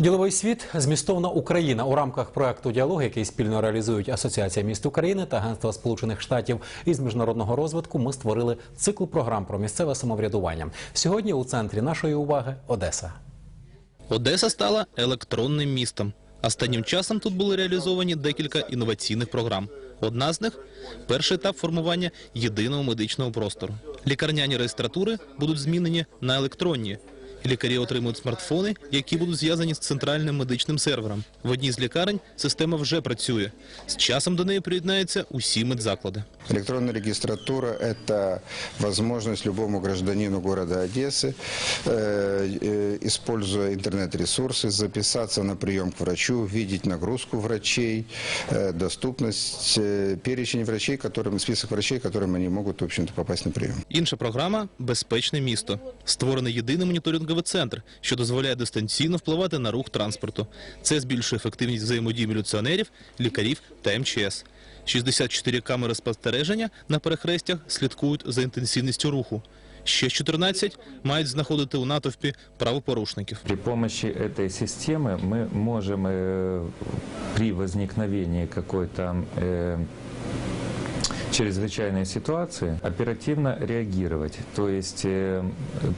Діловий світ змістовна Україна у рамках проекту діалог, який спільно реалізують Асоціація міст України та Агентство Сполучених Штатів із міжнародного розвитку. Ми створили цикл програм про місцеве самоврядування. Сьогодні у центрі нашої уваги Одеса. Одеса стала електронним містом. Останнім часом тут були реалізовані декілька інноваційних програм. Одна з них перший етап формування єдиного медичного простору. Лікарняні реєстратури будуть змінені на електронні. Лікарі отримують смартфони, які будуть зв'язані з центральним медичним сервером. В одній з лікарень система вже працює. З часом до неї приєднаються усі медзаклади. Электронная регистратура – это возможность любому гражданину города Одессы, э, э, используя интернет-ресурсы, записаться на прием к врачу, видеть нагрузку врачей, э, доступность, э, перечень врачей, которым, список врачей, которым они могут, в общем-то, попасть на прием. Інша програма безпечне місто. Створений єдиний моніторинговий центр, що дозволяє дистанційно впливати на рух транспорту. Це збільшує ефективність взаємодії міліціонерів, лікарів та МЧС. 64 камери спостереження на перехрестях слідкують за інтенсивністю руху. Ще 14 мають знаходити у натовпі правопорушників. При помощи этой системы мы можем э, при возникновении какой-то э, чрезвычайной ситуации оперативно реагировать. То есть э,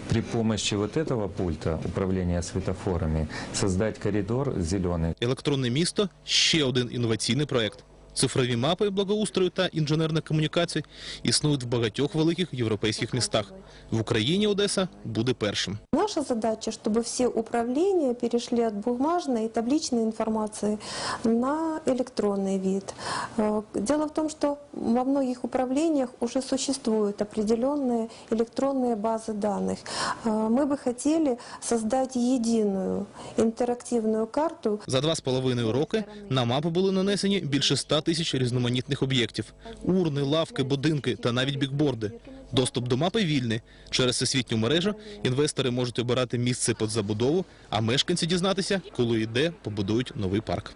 при помощи вот этого пульта управления светофорами создать коридор зеленый, Електронне місто ще один інноваційний проект. Цифрові мапи благоустрою та інженерних комунікацій існують в багатьох великих європейських містах. В Україні Одеса буде першим. Наша задача, чтобы все управления перешли от бумажной и табличной информации на электронный вид. Э, Дело в том, что во многих управлениях уже существуют определенные электронные базы данных. Э, Мы бы хотели создать единую интерактивную карту За два з половиною роки на мапу були нанесені більше 100 тисяч різноманітних об'єктів: урни, лавки, будинки та навіть бікборди. Доступ до мапи вільний. Через всесвітню мережу інвестори можуть обирати місце під забудову, а мешканці дізнатися, коли і де побудують новий парк.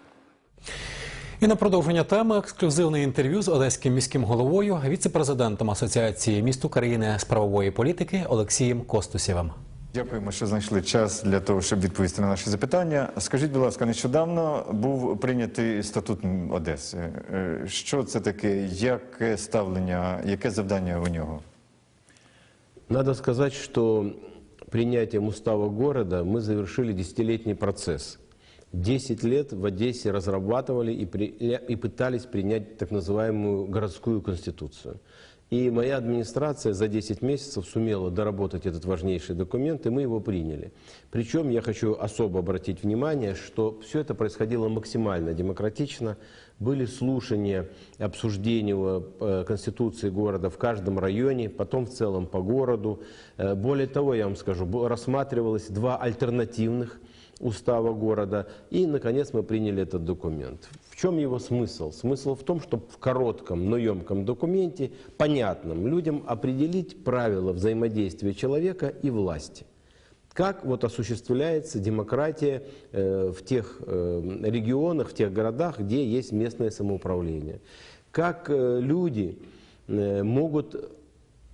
І на продовження теми ексклюзивне інтерв'ю з одеським міським головою, віце-президентом Асоціації міст України з правової політики Олексієм Костусєвим. Дякуємо, що знайшли час для того, щоб відповісти на наші запитання. Скажіть, будь ласка, нещодавно був прийнятий статут Одеси. Е, Що це таке? Яке ставлення, яке завдання у нього? Надо сказать, что принятием устава города мы завершили десятилетний процесс. Десять лет в Одессе разрабатывали и, при- и пытались принять так называемую городскую конституцию. И моя администрация за 10 месяцев сумела доработать этот важнейший документ, и мы его приняли. Причем я хочу особо обратить внимание, что все это происходило максимально демократично. Были слушания, обсуждения э, Конституции города в каждом районе, потом в целом по городу. Э, Более того, я вам скажу, рассматривалось два альтернативных устава города. И, наконец, мы приняли этот документ. В чем его смысл? Смысл в том, чтобы в коротком, но емком документе, понятном людям определить правила взаимодействия человека и власти. Как вот осуществляется демократия э, в тех э, регионах, в тех городах, где есть местное самоуправление? Как э, люди могут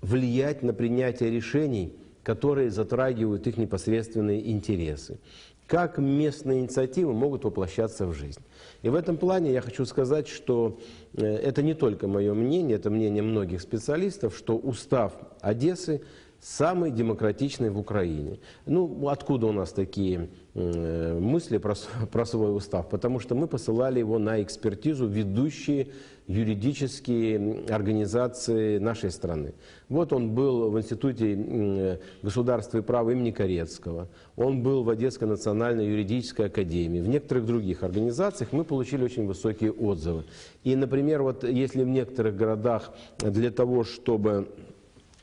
влиять на принятие решений, которые затрагивают их непосредственные интересы? Как местные инициативы могут воплощаться в жизнь? И в этом плане я хочу сказать, что э, это не только мое мнение, это мнение многих специалистов, что устав Одессы самый демократичный в Украине. Ну, откуда у нас такие э, мысли про, про свой устав? Потому что мы посылали его на экспертизу ведущие юридические организации нашей страны. Вот он был в Институте м, государства и права имени Корецкого, он был в Одесской национальной юридической академии, в некоторых других организациях мы получили очень высокие отзывы. И, например, вот если в некоторых городах для того, чтобы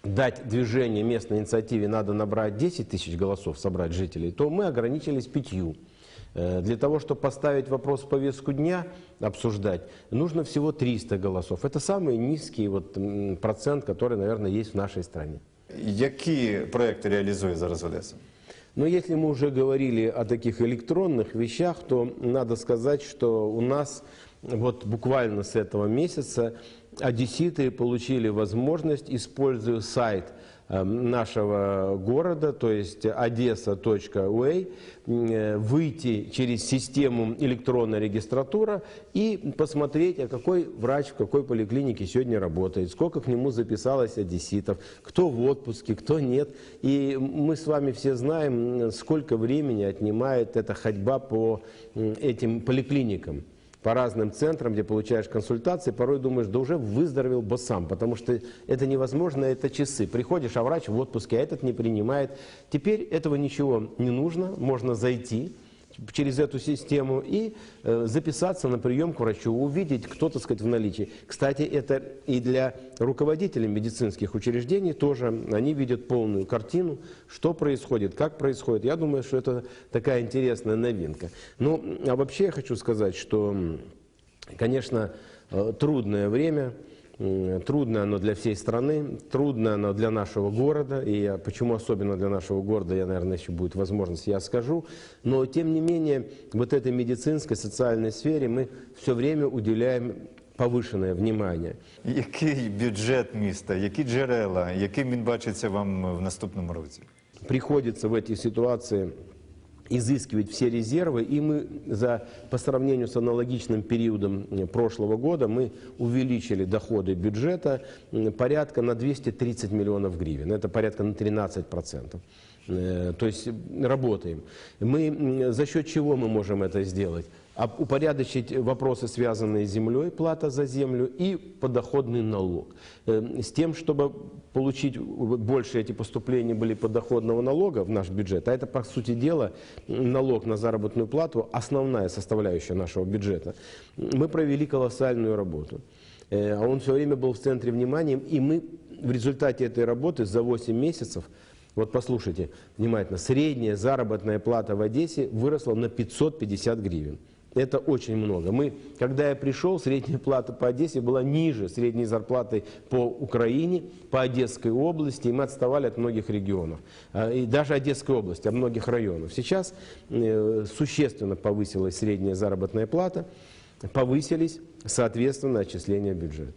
дать движение местной инициативе надо набрать 10 тысяч голосов, собрать жителей, то мы ограничились пятью. Э, Для того, чтобы поставить вопрос в повестку дня, обсуждать, нужно всего 300 голосов. Это самый низкий вот, м, процент, который, наверное, есть в нашей стране. Які проекти реалізує зараз Одеса? Но если мы уже говорили о таких электронных вещах, то надо сказать, что у нас вот буквально с этого месяца одесситы получили возможность, используя сайт э, нашего города, то есть odessa.ua, э, выйти через систему электронная регистратура и посмотреть, а какой врач в какой поликлинике сегодня работает, сколько к нему записалось одесситов, кто в отпуске, кто нет. И мы с вами все знаем, сколько времени отнимает эта ходьба по этим поликлиникам по разным центрам, где получаешь консультации, порой думаешь, да уже выздоровел бы сам, потому что это невозможно, это часы. Приходишь, а врач в отпуске, а этот не принимает. Теперь этого ничего не нужно, можно зайти через эту систему и э, записаться на прием к врачу, увидеть, кто, так сказать, в наличии. Кстати, это и для руководителей медицинских учреждений тоже, они видят полную картину, что происходит, как происходит. Я думаю, что это такая интересная новинка. Ну, а вообще я хочу сказать, что, конечно, э, трудное время, Трудно оно для всей страны, трудно оно для нашего города, и я- почему особенно для нашего города, я, наверное, еще будет возможность, я скажу. Но, тем не менее, вот этой медицинской, социальной сфере мы все время уделяем повышенное внимание. Який бюджет міста, які джерела, яким він бачиться вам в наступному році? приходится в эти ситуации изыскивать все резервы, и мы за, по сравнению с аналогичным периодом э, прошлого года мы увеличили доходы бюджета порядка на 230 миллионов гривен, это порядка на 13 процентов. Э, То есть э, работаем. Мы, за счет чего мы можем это сделать? Упорядочить вопросы, связанные с землей, плата за землю и подоходный налог. Э, С тем, чтобы получить больше эти поступления были подоходного налога в наш бюджет, а это, по сути дела, налог на заработную плату, основная составляющая нашего бюджета, мы провели колоссальную работу. Э, А он все время был в центре внимания, и мы в результате этой работы за 8 месяцев вот послушайте внимательно, средняя заработная плата в Одессе выросла на 550 гривен. Это очень много. Мы, когда я пришел, средняя плата по Одессе была ниже средней зарплаты по Украине, по Одесской области, и мы отставали от многих регионов. А, И даже Одесской области, от многих районов. Сейчас э, существенно повысилась средняя заработная плата, повысились, соответственно, отчисления бюджета.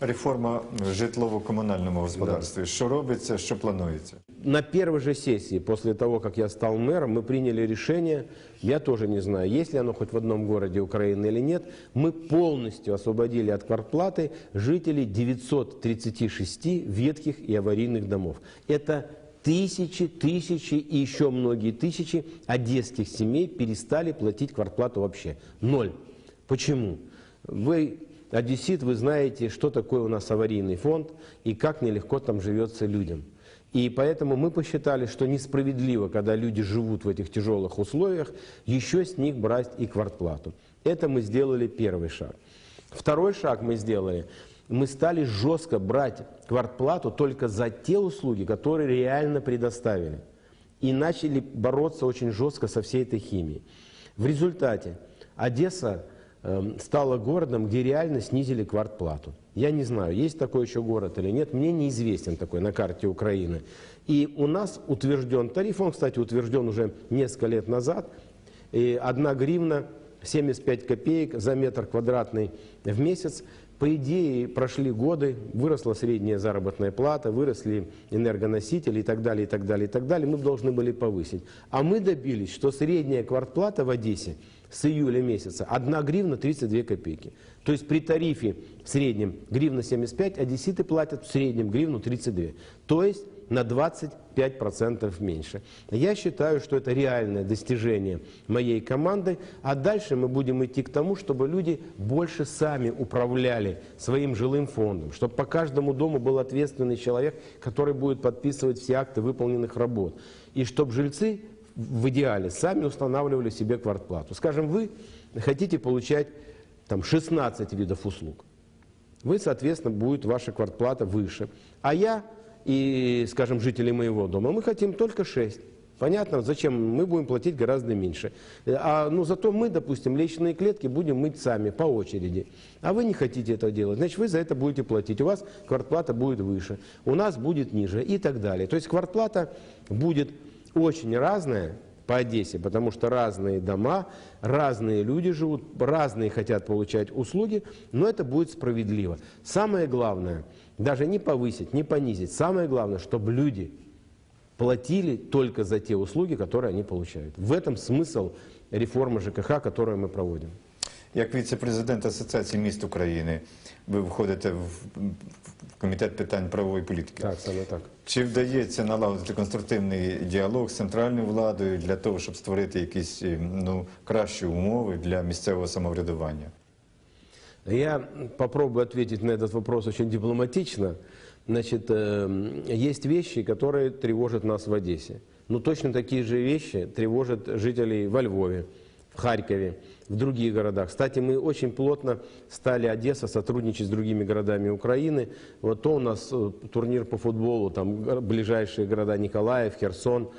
Реформа в житлово-комунальному господарстві. Що робиться, що планується? На первой же сессии, после того, как я стал мэром, мы приняли решение, я тоже не знаю, есть ли оно хоть в одном городе Украины или нет, мы полностью освободили от квартплаты жителей 936 ветхих и аварийных домов. Это тысячи, тысячи и еще многие тысячи одесских семей перестали платить квартплату вообще. Ноль. Почему? Вы, одессит, вы знаете, что такое у нас аварийный фонд и как нелегко там живется людям. И поэтому мы посчитали, что несправедливо, когда люди живут в этих тяжелых условиях, еще с них брать и квартплату. Это мы сделали первый шаг. Второй шаг мы сделали. Мы стали жестко брать квартплату только за те услуги, которые реально предоставили. И начали бороться очень жестко со всей этой химией. В результате Одесса эм, стала городом, где реально снизили квартплату. Я не знаю, есть такой еще город или нет, мне неизвестен такой на карте Украины. И у нас утвержден тариф, он, кстати, утвержден уже несколько лет назад, и 1 гривна 75 копеек за метр квадратный в месяц. По идее, прошли годы, выросла средняя заработная плата, выросли энергоносители и так далее, и так далее, и так далее. Мы должны были повысить. А мы добились, что средняя квартплата в Одессе с июля месяца 1 гривна 32 копейки. То есть при тарифе в среднем гривна 75, одесситы платят в среднем гривну 32. То есть на 25% меньше. Я считаю, что это реальное достижение моей команды, а дальше мы будем идти к тому, чтобы люди больше сами управляли своим жилым фондом, чтобы по каждому дому был ответственный человек, который будет подписывать все акты выполненных работ, и чтобы жильцы в идеале сами устанавливали себе квартплату. Скажем, вы хотите получать там 16 видов услуг вы, соответственно, будет ваша квартплата выше. А я и, скажем, жители моего дома, мы хотим только 6. Понятно, зачем мы будем платить гораздо меньше. А, ну, зато мы, допустим, личные клетки будем мыть сами, по очереди. А вы не хотите это делать, значит, вы за это будете платить. У вас квартплата будет выше, у нас будет ниже и так далее. То есть квартплата будет очень разная по Одессе, потому что разные дома, разные люди живут, разные хотят получать услуги, но это будет справедливо. Самое главное, даже не повысить, не понизить, самое главное, чтобы люди платили только за те услуги, которые они получают. В этом смысл реформы ЖКХ, которую мы проводим. Як віце-президент Асоціації міст України, ви входите в в комітет питань правової політики. Так, саме так. Чи вдається налагодити конструктивний діалог з центральною владою для того, щоб створити якісь е, ну, кращі умови для місцевого самоврядування? Я попробую ответить на этот вопрос очень дипломатично. Значит, э, есть вещи, которые тревожат нас в Одессе. Ну, точно такие же вещи тревожат жителей во Львове, Харькове, в других городах. Кстати, мы очень плотно стали Одесса сотрудничать с другими городами Украины. Вот то у нас э, турнир по футболу, там ближайшие города Николаев, Херсон.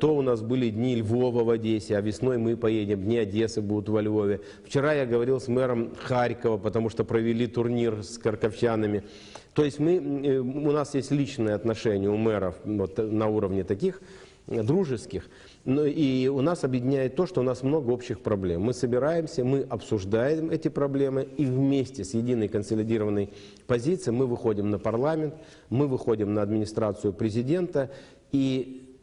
То у нас были дни Львова в Одессе, а весной мы поедем, дни Одессы будут во Львове. Вчера я говорил с мэром Харькова, потому что провели турнир с карковчанами. То есть мы, э, у нас есть личные отношения у мэров вот, на уровне таких дружеских. Но и у нас объединяет то, что у нас много общих проблем. Мы собираемся, мы обсуждаем эти проблемы, и вместе с единой консолидированной позицией мы выходим на парламент, мы выходим на администрацию президента, и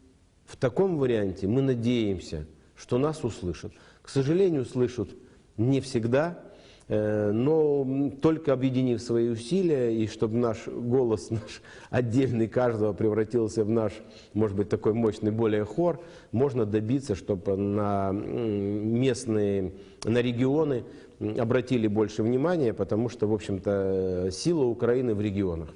в таком варианте мы надеемся, что нас услышат. К сожалению, слышат не всегда, э, но м, только объединив свои усилия, и чтобы наш голос, наш отдельный каждого превратился в наш, может быть, такой мощный более хор, можно добиться, чтобы на местные, на регионы обратили больше внимания, потому что, в общем-то, э, сила Украины в регионах.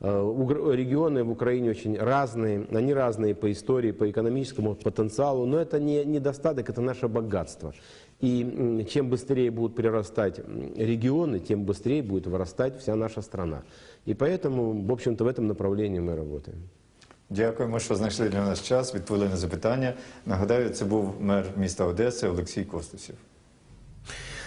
Э, Регионы в Украине очень разные, они разные по истории, по экономическому потенциалу, но это не недостаток, это наше богатство. И м, чем быстрее будут прирастать м, регионы, тем быстрее будет вырастать вся наша страна. И поэтому, в общем-то, в этом направлении мы работаем. Дякуємо, що знайшли для нас час, відповіли на запитання. Нагадаю, це був мер міста Одеси Олексій Костусів.